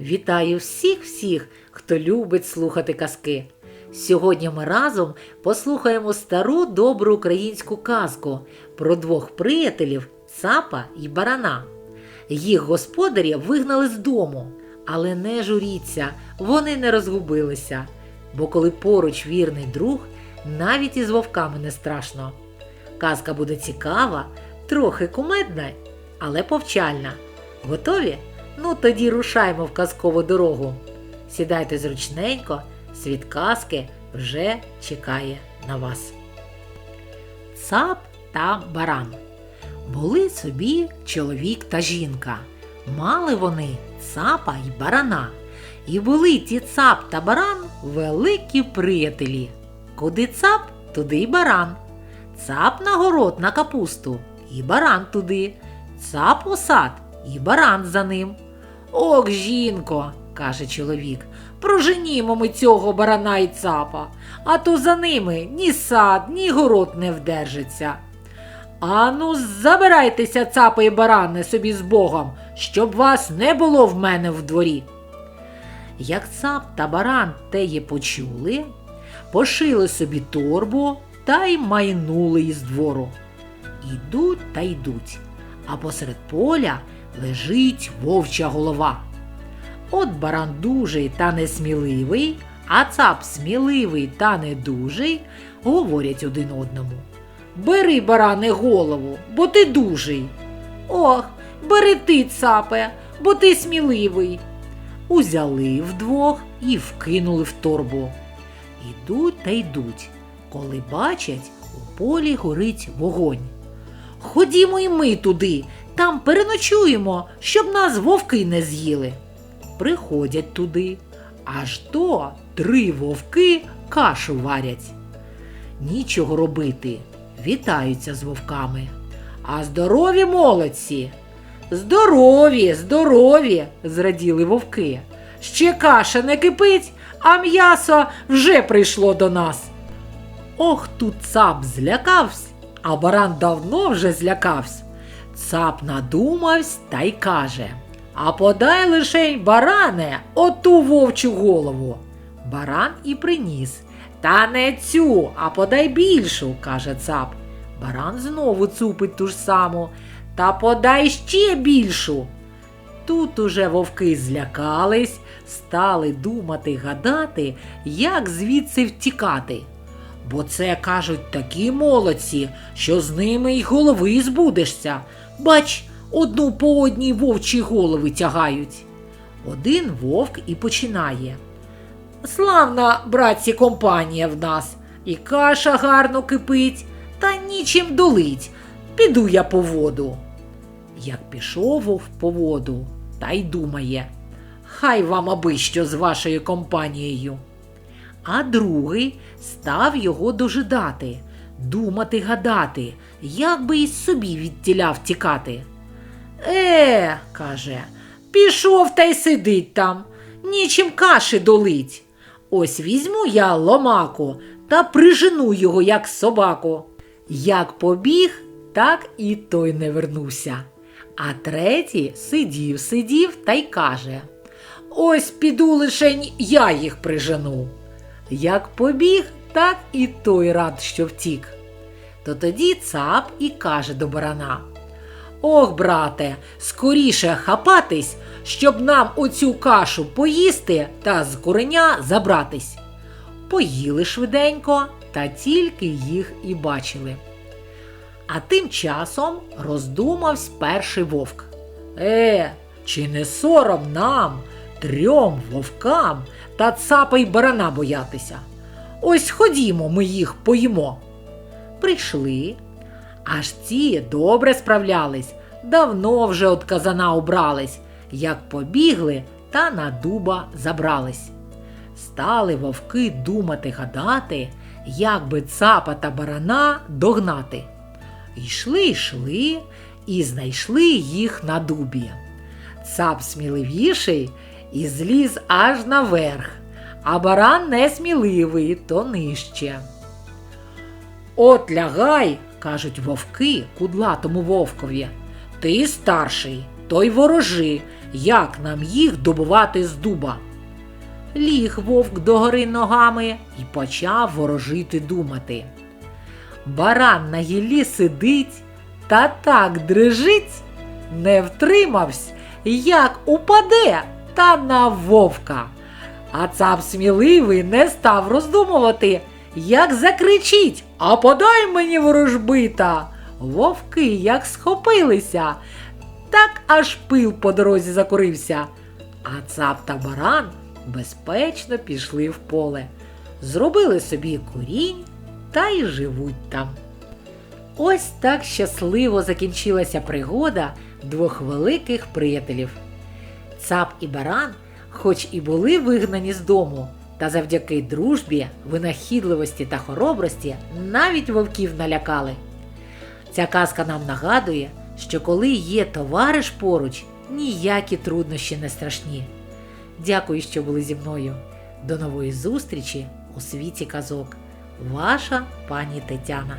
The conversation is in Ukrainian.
Вітаю всіх-всіх, хто любить слухати казки. Сьогодні ми разом послухаємо стару добру українську казку про двох приятелів цапа і барана. Їх господарі вигнали з дому, але не журіться, вони не розгубилися. Бо коли поруч вірний друг, навіть із вовками не страшно. Казка буде цікава, трохи кумедна, але повчальна. Готові? Ну тоді рушаймо в казкову дорогу. Сідайте зручненько, світ казки вже чекає на вас. Цап та баран. Були собі чоловік та жінка. Мали вони цапа й барана. І були ті цап та баран великі приятелі. Куди цап, туди й баран. Цап на город на капусту, і баран туди. Цап у сад, і баран за ним. Ох, жінко, каже чоловік, проженімо ми цього барана й цапа, а то за ними ні сад, ні город не вдержиться. Ану, забирайтеся, цапи і барани, собі з Богом, щоб вас не було в мене в дворі. Як цап та баран теє почули, пошили собі торбу та й майнули із двору. Ідуть та йдуть, а посеред поля лежить вовча голова. От баран дужий та несміливий, а цап сміливий та недужий, говорять один одному. Бери, баране, голову, бо ти дужий. Ох, бери ти, цапе, бо ти сміливий. Узяли вдвох і вкинули в торбу. Ідуть та йдуть, коли бачать, у полі горить вогонь. Ходімо й ми туди, там переночуємо, щоб нас вовки не з'їли. Приходять туди, аж то три вовки кашу варять. Нічого робити, вітаються з вовками. А здорові молодці. Здорові, здорові, зраділи вовки. Ще каша не кипить, а м'ясо вже прийшло до нас. Ох, тут цап злякався, а баран давно вже злякався. Цап надумався та й каже А подай лишень, баране, оту вовчу голову. Баран і приніс. Та не цю, а подай більшу, каже цап. Баран знову цупить ту ж саму. Та подай ще більшу. Тут уже вовки злякались, стали думати гадати, як звідси втікати. Бо це, кажуть, такі молодці, що з ними й голови збудешся. Бач, одну по одній вовчі голови тягають. Один вовк і починає. Славна, братці, компанія в нас, і каша гарно кипить, та нічим долить. Піду я по воду. Як пішов вовк по воду, та й думає, хай вам аби що з вашою компанією. А другий став його дожидати, думати гадати, як би із собі від тіля втікати. Е, каже, пішов та й сидить там, нічим каші долить. Ось візьму я ломаку та прижену його, як собаку. Як побіг, так і той не вернувся. А третій сидів, сидів та й каже: Ось піду лишень я їх прижену. Як побіг, так і той рад, що втік. То тоді цап і каже до барана: Ох, брате, скоріше хапатись, щоб нам оцю кашу поїсти та з куреня забратись. Поїли швиденько, та тільки їх і бачили. А тим часом роздумавсь перший вовк. Е, чи не сором нам, трьом вовкам та цапа й барана боятися? Ось ходімо, ми їх поїмо. Прийшли, аж ці добре справлялись, давно вже от казана убрались, як побігли та на дуба забрались. Стали вовки думати гадати, як би цапа та барана догнати. Йшли, йшли і знайшли їх на дубі. Цап сміливіший і зліз аж наверх, а баран несміливий, то нижче. От лягай, кажуть вовки кудлатому вовкові. Ти старший, той ворожи, як нам їх добувати з дуба. Ліг вовк догори ногами і почав ворожити думати. Баран на гіллі сидить та так дрижить, не втримавсь, як упаде та на вовка. А цап сміливий не став роздумувати, як закричить А подай мені ворожбита. Вовки як схопилися, так аж пил по дорозі закурився. А цап та баран безпечно пішли в поле, зробили собі курінь та й живуть там. Ось так щасливо закінчилася пригода двох великих приятелів. Цап і баран, хоч і були вигнані з дому, та завдяки дружбі, винахідливості та хоробрості навіть вовків налякали. Ця казка нам нагадує, що коли є товариш поруч, ніякі труднощі не страшні. Дякую, що були зі мною. До нової зустрічі у світі казок. Ваша пані Тетяна.